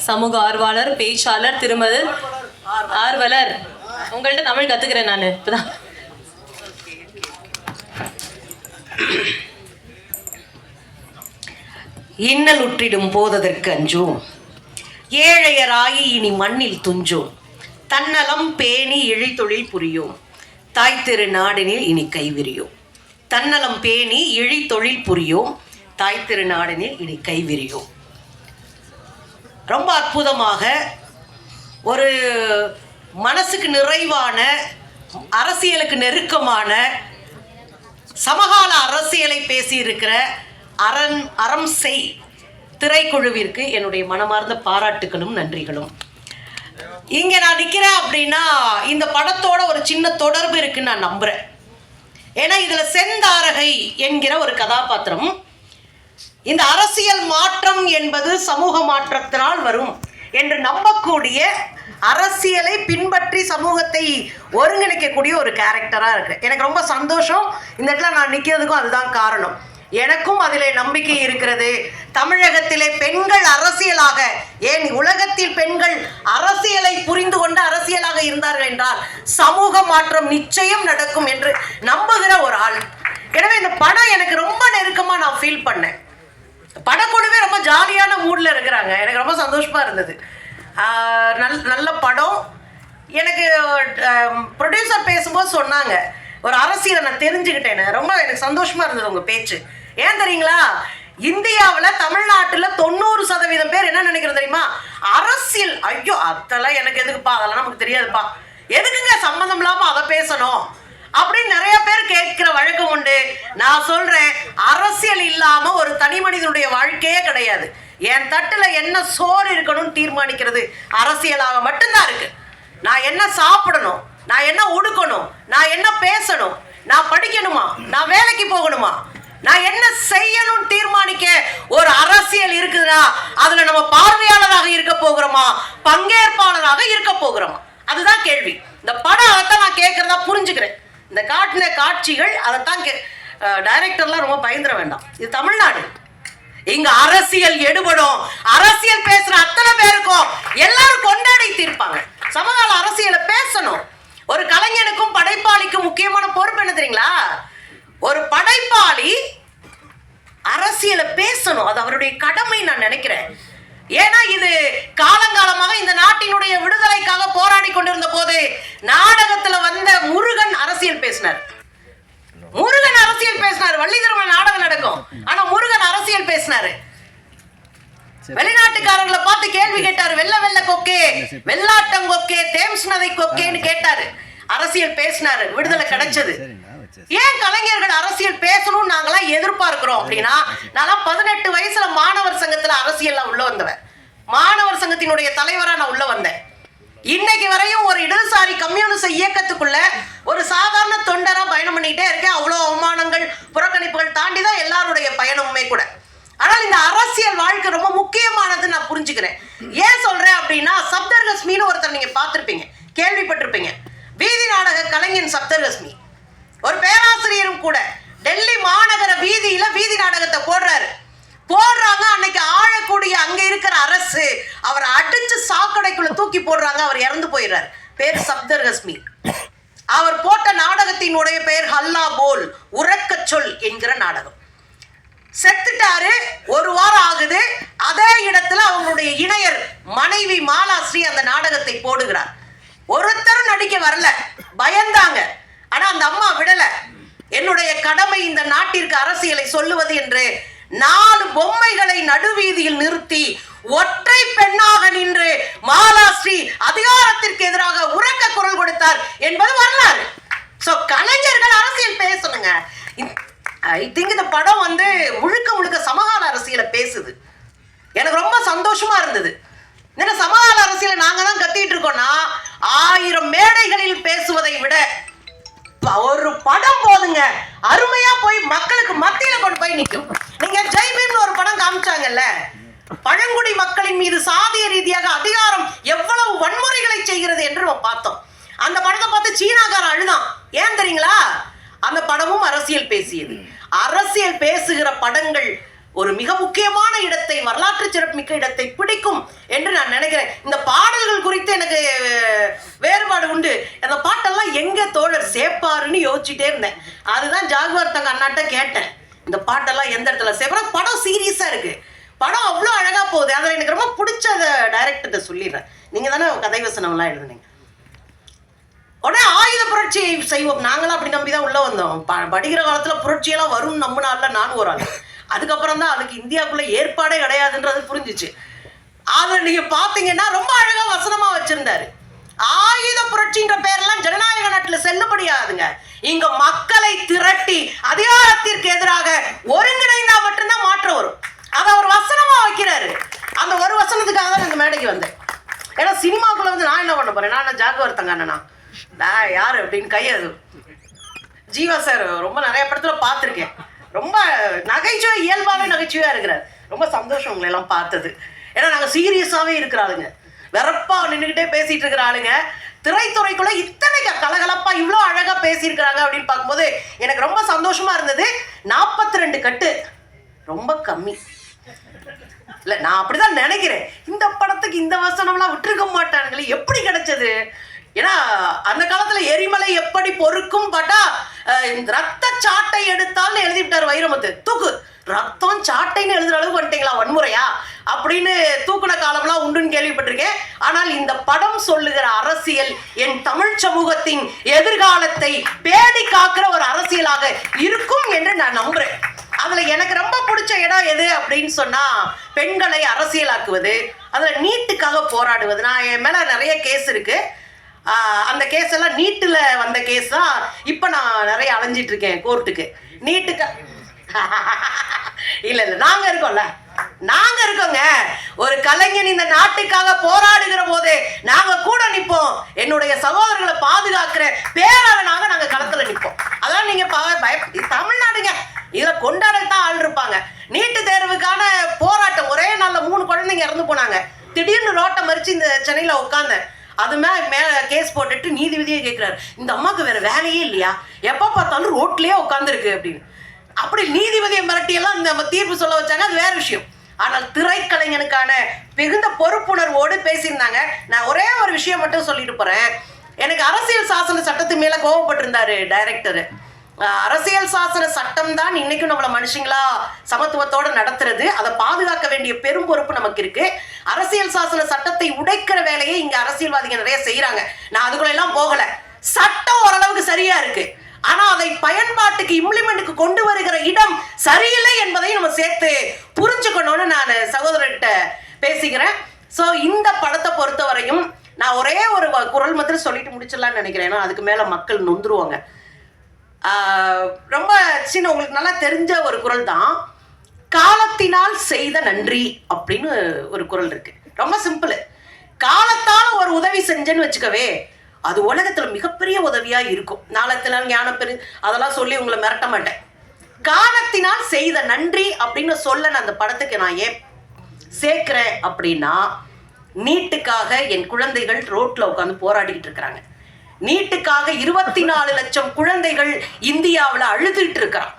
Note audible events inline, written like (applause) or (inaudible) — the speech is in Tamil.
சமூக ஆர்வலர் பேச்சாளர் திருமதி ஆர்வலர். உங்கள்கிட்ட தமிழ் கத்துக்கிறேன் நான். இப்பதான். இன்னல் உற்றிடும் போததற்கு அஞ்சும் ஏழையராகி இனி மண்ணில் துஞ்சும் தன்னலம் பேணி இழித்தொழில் புரியும். தாய் திரு நாடனில் இனி கைவிரியும். தன்னலம் பேணி இழித்தொழில் புரியும். தாய் திரு நாடனில் இனி கைவிரியும். ரொம்ப அற்புதமாக ஒரு மனசுக்கு நிறைவான அரசியலுக்கு நெருக்கமான சமகால அரசியலை பேசியிருக்கிற அரண் அறம் செய் திரைக்குழுவிற்கு என்னுடைய மனமார்ந்த பாராட்டுகளும் நன்றிகளும். இங்கே நான் நிற்கிறேன் அப்படின்னா இந்த படத்தோட ஒரு சின்ன தொடர்பு இருக்குன்னு நான் நம்புகிறேன் ஏன்னா இதில் செந்தாரகை என்கிற ஒரு கதாபாத்திரம் இந்த அரசியல் மாற்றம் என்பது சமூக மாற்றத்தினால் வரும் என்று நம்பக்கூடிய அரசியலை பின்பற்றி சமூகத்தை ஒருங்கிணைக்கக்கூடிய ஒரு கேரக்டராக இருக்கு. எனக்கு ரொம்ப சந்தோஷம். இந்த இடத்துல நான் நிற்கிறதுக்கும் அதுதான் காரணம். எனக்கும் அதில் நம்பிக்கை இருக்கிறது. தமிழகத்திலே பெண்கள் அரசியலாக ஏன் உலகத்தில் பெண்கள் அரசியலை புரிந்து கொண்டு அரசியலாக இருந்தார்கள் என்றால் சமூக மாற்றம் நிச்சயம் நடக்கும் என்று நம்புகிற ஒரு ஆள். எனவே இந்த படம் எனக்கு ரொம்ப நெருக்கமாக நான் ஃபீல் பண்ணேன். படக்குழுவே ரொம்ப ஜாலியான மூடில் இருக்கிறாங்க. எனக்கு ரொம்ப சந்தோஷமாக இருந்தது. நல் நல்ல படம். எனக்கு ப்ரொடியூசர் பேசும்போது சொன்னாங்க. ஒரு அரசியலை நான் தெரிஞ்சுக்கிட்டேன் ரொம்ப எனக்கு சந்தோஷமாக இருந்தது உங்கள் பேச்சு. ஏன் தெரியுங்களா? இந்தியாவில் தமிழ்நாட்டில் தொண்ணூறு சதவீதம் பேர் என்ன நினைக்கிறது தெரியுமா? அரசியல். ஐயோ அதெல்லாம் எனக்கு எதுக்குப்பா? அதெல்லாம் நமக்கு தெரியாதுப்பா. எதுக்குங்க சம்மந்தம் இல்லாமல் அதை பேசணும்? அப்படின்னு நிறைய பேர் கேட்கிற வழக்கம் உண்டு. நான் சொல்றேன் அரசியல் இல்லாம ஒரு தனி மனிதனுடைய வாழ்க்கையே கிடையாது. என் தட்டுல என்ன சோறு இருக்கணும்னு தீர்மானிக்கிறது அரசியலாக மட்டும்தான் இருக்கு. நான் என்ன சாப்பிடணும்? நான் என்ன உடுக்கணும்? நான் என்ன பேசணும்? நான் படிக்கணுமா? நான் வேலைக்கு போகணுமா? நான் என்ன செய்யணும் தீர்மானிக்க ஒரு அரசியல் இருக்குதுன்னா அதுல நம்ம பார்வையாளராக இருக்க போகிறோமா? பங்கேற்பாளராக இருக்க போகிறோமா? அதுதான் கேள்வி. இந்த படம் அதைத்தான் நான் கேட்கறதா புரிஞ்சுக்கிறேன். இந்த காட்டின காட்சிகள் அதைத்தான் கே டைரக்டர்லாம் ரொம்ப பயந்துட வேண்டாம். இது தமிழ்நாடு. இங்க அரசியல் எடுபடும். அரசியல் பேசுற அத்தனை பேருக்கும் எல்லாரும் கொண்டாடி தீர்ப்பாங்க சமகால அரசியலை பேசணும். ஒரு கலைஞனுக்கும் படைப்பாளிக்கும் முக்கியமான பொறுப்பு என்ன தெரியுங்களா? ஒரு படைப்பாளி அரசியலை பேசணும். அது அவருடைய கடமை நான் நினைக்கிறேன். ஏன்னா இது காலங்காலமாக இந்த நாட்டினுடைய விடுதலைக்காக போராடி கொண்டிருந்த போது நாடகத்துல வந்த முருகன் அரசியல் பேசினார். முருகன் அரசியல் பேசினார். வள்ளி திருமண நாடகம் நடக்கும். ஆனா முருகன் அரசியல் பேசினாரு. வெளிநாட்டுக்காரர்களை பார்த்து கேள்வி கேட்டாரு. வெள்ள வெள்ள கொக்கே வெள்ளாட்டம் கொக்கே தேம்ஸ் நதை கொக்கேன்னு கேட்டாரு. அரசியல் பேசினாரு. விடுதலை கிடைச்சது. ஏன் கலைஞர்கள் அரசியல் பேசணும் நாங்களாம் எதிர்பார்க்கிறோம் அப்படின்னா நான் பதினெட்டு வயசுல மாணவர் சங்கத்துல அரசியல்ல உள்ள வந்தவன். மாணவர் சங்கத்தினுடைய தலைவரா நான் உள்ள வந்தேன். இன்னைக்கு வரையும் ஒரு இடதுசாரி கம்யூனிஸ்ட் இயக்கத்துக்குள்ள ஒரு சாதாரண தொண்டரா பயணம் பண்ணிட்டே இருக்கேன். அவ்வளோ அவமானங்கள் புறக்கணிப்புகள் தாண்டி தான் எல்லாருடைய பயணமுமே கூட. ஆனால் இந்த அரசியல் வாழ்க்கை ரொம்ப முக்கியமானது நான் புரிஞ்சுக்கிறேன். ஏன் சொல்றேன் அப்படின்னா சப்தர்கஸ்மின்னு ஒருத்தர் நீங்க பார்த்துருப்பீங்க கேள்விப்பட்டிருப்பீங்க. வீதி நாடக கலைஞன் சப்தர்கஸ்மி. ஒரு பேராசிரியரும் கூட டெல்லி மாநகர வீதியில வீதி நாடகத்தை போடுறாரு. போடுறாங்க. அன்னைக்கு ஆழக்கூடிய அங்க இருக்கிற அரசு அவரை அடிச்சு சாக்கடைக்குள்ள தூக்கி போடுறாங்க. அவர் இறந்து போயிடுறார். பேர் சப்தர்கஸ்மி. அவர் போட்ட நாடகத்தினுடைய பெயர் ஹல்லா போல் உறக்க சொல் என்கிற நாடகம். செத்துட்டாரு. ஒரு வாரம் ஆகுது. அதே இடத்துல அவங்களுடைய இணையர் மனைவி மாலாஸ்ரீ அந்த நாடகத்தை போடுகிறார். ஒருத்தரும் நடிக்க வரல. பயந்தாங்க. ஆனா அந்த அம்மா விடல. என்னுடைய கடமை இந்த நாட்டிற்கு அரசியலை சொல்லுவது என்று நாலு பொம்மைகளை நடுவீதியில் நிறுத்தி ஒற்றை பெண்ணாக நின்று மாலாஸ்ரீ அதிகாரத்திற்கு எதிராக உறக்க குரல் கொடுத்தார் என்பது வரலாறு. சோ கலைஞர்கள் அரசியல் பேசணுங்க. ஐ திங்க் இந்த படம் வந்து முழுக்க முழுக்க சமகால அரசியலை பேசுது. எனக்கு ரொம்ப சந்தோஷமா இருந்தது. ஏன்னா சமகால அரசியலை நாங்க தான் கத்திட்டு இருக்கோம்னா ஆயிரம் மேடைகளில் பேசுவதை விட ஒரு படம் போதுங்க. அருமையா போய் மக்களுக்கு மத்தியில கொண்டு போய் நிற்கும் நீங்க ஜெய்பீம்னு ஒரு படம் காமிச்சாங்கல்ல? பழங்குடி மக்களின் மீது சாதிய ரீதியாக அதிகாரம் எவ்வளவு வன்முறைகளை செய்கிறது என்று நம்ம பார்த்தோம். அந்த படத்தை பார்த்து சீனாக்காரன் அழுதான். ஏன் தெரியுங்களா? அந்த படமும் அரசியல் பேசியது. அரசியல் பேசுகிற படங்கள் ஒரு மிக முக்கியமான இடத்தை வரலாற்று சிறப்புமிக்க இடத்தை பிடிக்கும் என்று நான் நினைக்கிறேன். இந்த பாடல்கள் குறித்து எனக்கு வேறுபாடு உண்டு. அந்த பாட்டெல்லாம் எங்க தோழர் சேப்பாருன்னு யோசிச்சுட்டே இருந்தேன். அதுதான் ஜாகுவார் தங்க அண்ணாட்ட கேட்டேன். இந்த பாட்டெல்லாம் எந்த இடத்துல சேப்பா படம் சீரியஸாக இருக்கு. படம் அவ்வளோ அழகாக போகுது. அதில் எனக்கு ரொம்ப பிடிச்ச டைரக்டர்கிட்ட சொல்லிடுறேன். நீங்கள் தானே கதை வசனம்லாம் எழுதுனீங்க. உடனே ஆயுத புரட்சி செய்வோம். நாங்களாம் அப்படி நம்பி தான் உள்ளே வந்தோம். ப- படிக்கிற காலத்தில் புரட்சியெல்லாம் வரும்னு நம்பினால நானும் ஒரு ஆள். அதுக்கப்புறம் தான் அதுக்கு இந்தியாவுக்குள்ளே ஏற்பாடே கிடையாதுன்றது புரிஞ்சிச்சு. அதை நீங்கள் பார்த்தீங்கன்னா ரொம்ப அழகாக வசனமாக வச்சுருந்தாரு. ஆயுத புரட்சின்ற பேரெல்லாம் ஜனநாயக நாட்டுல செல்லுபடியாதுங்க இங்க மக்களை திரட்டி அதிகாரத்திற்கு எதிராக ஒருங்கிணைந்தா மட்டும்தான் மாற்றம் வரும். அதை அவர் வசனமா வைக்கிறாரு. அந்த ஒரு வசனத்துக்காக தான் இந்த மேடைக்கு வந்தேன். ஏன்னா சினிமாக்குள்ள வந்து நான் என்ன பண்ண போறேன்? நான் ஜாகுவார் தங்க நான் யாரு அப்படின்னு கையை ஜீவா சார் ரொம்ப நிறைய படத்துல பார்த்துருக்கேன். ரொம்ப நகைச்சுவை இயல்பாகவே நகைச்சுவையா இருக்கிறார். ரொம்ப சந்தோஷம் உங்களை எல்லாம் பார்த்தது. ஏன்னா நாங்கள் சீரியஸாகவே இருக்கிறாளுங்க வெறப்பா நின்றுக்கிட்டே பேசிட்டு இருக்கிற ஆளுங்க. திரைத்துறைக்குள்ள இத்தனை கலகலப்பா இவ்வளோ அழகா பேசியிருக்கிறாங்க அப்படின்னு பார்க்கும்போது எனக்கு ரொம்ப சந்தோஷமா இருந்தது. நாற்பத்தி ரெண்டு கட்டு. ரொம்ப கம்மி. இல்ல நான் அப்படிதான் நினைக்கிறேன். இந்த படத்துக்கு இந்த வசனம்லாம் விட்டுருக்க மாட்டானுங்களே. எப்படி கிடைச்சது? ஏன்னா அந்த காலத்துல எரிமலை எப்படி பொறுக்கும் பாட்டா இந்த ரத்த சாட்டை எடுத்தால்னு எழுதிவிட்டார் வைரமுத்து. தூக்கு. ரத்தம் சாட்டைன்னு எழுதுற அளவுக்கு வந்துட்டீங்களா வன்முறையா? அப்படின்னு தூக்குன காலம்லாம் உண்டுன்னு கேள்விப்பட்டிருக்கேன். ஆனால் இந்த படம் சொல்லுகிற அரசியல் என் தமிழ் சமூகத்தின் எதிர்காலத்தை பேடி காக்கிற ஒரு அரசியலாக இருக்கும் என்று நான் நம்புறேன். அதுல எனக்கு ரொம்ப பிடிச்ச இடம் எது அப்படின்னு சொன்னா பெண்களை அரசியலாக்குவது அதுல நீட்டுக்காக போராடுவது. நான் என் மேல நிறைய கேஸ் இருக்கு. அந்த கேஸ் எல்லாம் நீட்டுல வந்த கேஸ் தான் இப்ப நான் நிறைய அலைஞ்சிட்டு இருக்கேன் கோர்ட்டுக்கு நீட்டுக்கு (laughs) இல்ல இல்ல நாங்க இருக்கோம்ல. நாங்க இருக்கோங்க. ஒரு கலைஞன் இந்த நாட்டுக்காக போராடுகிற போது நாங்க கூட நிப்போம். என்னுடைய சகோதரர்களை பாதுகாக்கிற பேரவனாக நாங்க களத்துல நிப்போம். அதான் நீங்க தமிழ்நாடுங்க. இதுல கொண்டாடத்தான் ஆள் இருப்பாங்க. நீட்டு தேர்வுக்கான போராட்டம். ஒரே நாள்ல மூணு குழந்தைங்க இறந்து போனாங்க. திடீர்னு ரோட்டை மறிச்சு இந்த சென்னையில உட்காந்தேன் அது மே கேஸ் போட்டுட்டு நீதிபதியே கேட்கிறாரு இந்த அம்மாவுக்கு வேற வேலையே இல்லையா? எப்ப பார்த்தாலும் ரோட்லயே உட்காந்துருக்கு அப்படின்னு. அப்படி நீதிபதியை மிரட்டியெல்லாம் இந்த நம்ம தீர்ப்பு சொல்ல வச்சாங்க அது வேற விஷயம். ஆனால் திரைக்கலைஞனுக்கான மிகுந்த பொறுப்புணர்வோடு பேசியிருந்தாங்க. நான் ஒரே ஒரு விஷயம் மட்டும் சொல்லிட்டு போறேன். எனக்கு அரசியல் சாசன சட்டத்து மேல கோவப்பட்டிருந்தாரு டைரக்டர் அரசியல் சாசன சட்டம் தான் இன்னைக்கும் நம்மளை மனுஷங்களா சமத்துவத்தோடு நடத்துறது. அதை பாதுகாக்க வேண்டிய பெரும் பொறுப்பு நமக்கு இருக்கு. அரசியல் சாசன சட்டத்தை உடைக்கிற வேலையை இங்க அரசியல்வாதிகள் நிறைய செய்யறாங்க நான் அதுக்குள்ள எல்லாம் போகல. சட்டம் ஓரளவுக்கு சரியா இருக்கு. ஆனா அதை பயன்பாட்டுக்கு இம்ப்ளிமெண்ட்டுக்கு கொண்டு வருகிற இடம் சரியில்லை என்பதை நம்ம சேர்த்து புரிஞ்சுக்கணும்னு நான் சகோதரர்கிட்ட பேசிக்கிறேன். ஸோ இந்த படத்தை பொறுத்தவரையும் நான் ஒரே ஒரு குரல் மாத்திரம் சொல்லிட்டு முடிச்சிடலாம்னு நினைக்கிறேன். ஏன்னா அதுக்கு மேல மக்கள் நொந்துருவாங்க. ரொம்ப சின்ன உங்களுக்கு நல்லா தெரிஞ்ச ஒரு குரல் தான். காலத்தினால் செய்த நன்றி அப்படின்னு ஒரு குரல் இருக்கு. ரொம்ப சிம்பிள். காலத்தால ஒரு உதவி செஞ்சேன்னு வச்சுக்கவே அது உலகத்துல மிகப்பெரிய உதவியா இருக்கும். நாளத்தினால் ஞானப்பெரு அதெல்லாம் சொல்லி உங்களை மிரட்ட மாட்டேன். காலத்தினால் செய்த நன்றி அப்படின்னு சொல்ல நான் அந்த படத்துக்கு நான் ஏன் சேர்க்கிறேன் அப்படின்னா நீட்டுக்காக என் குழந்தைகள் ரோட்ல உட்காந்து போராடிக்கிட்டு இருக்கிறாங்க. நீட்டுக்காக இருபத்தி நாலு லட்சம் குழந்தைகள் இந்தியாவில் அழுதுகிட்டு இருக்கிறான்.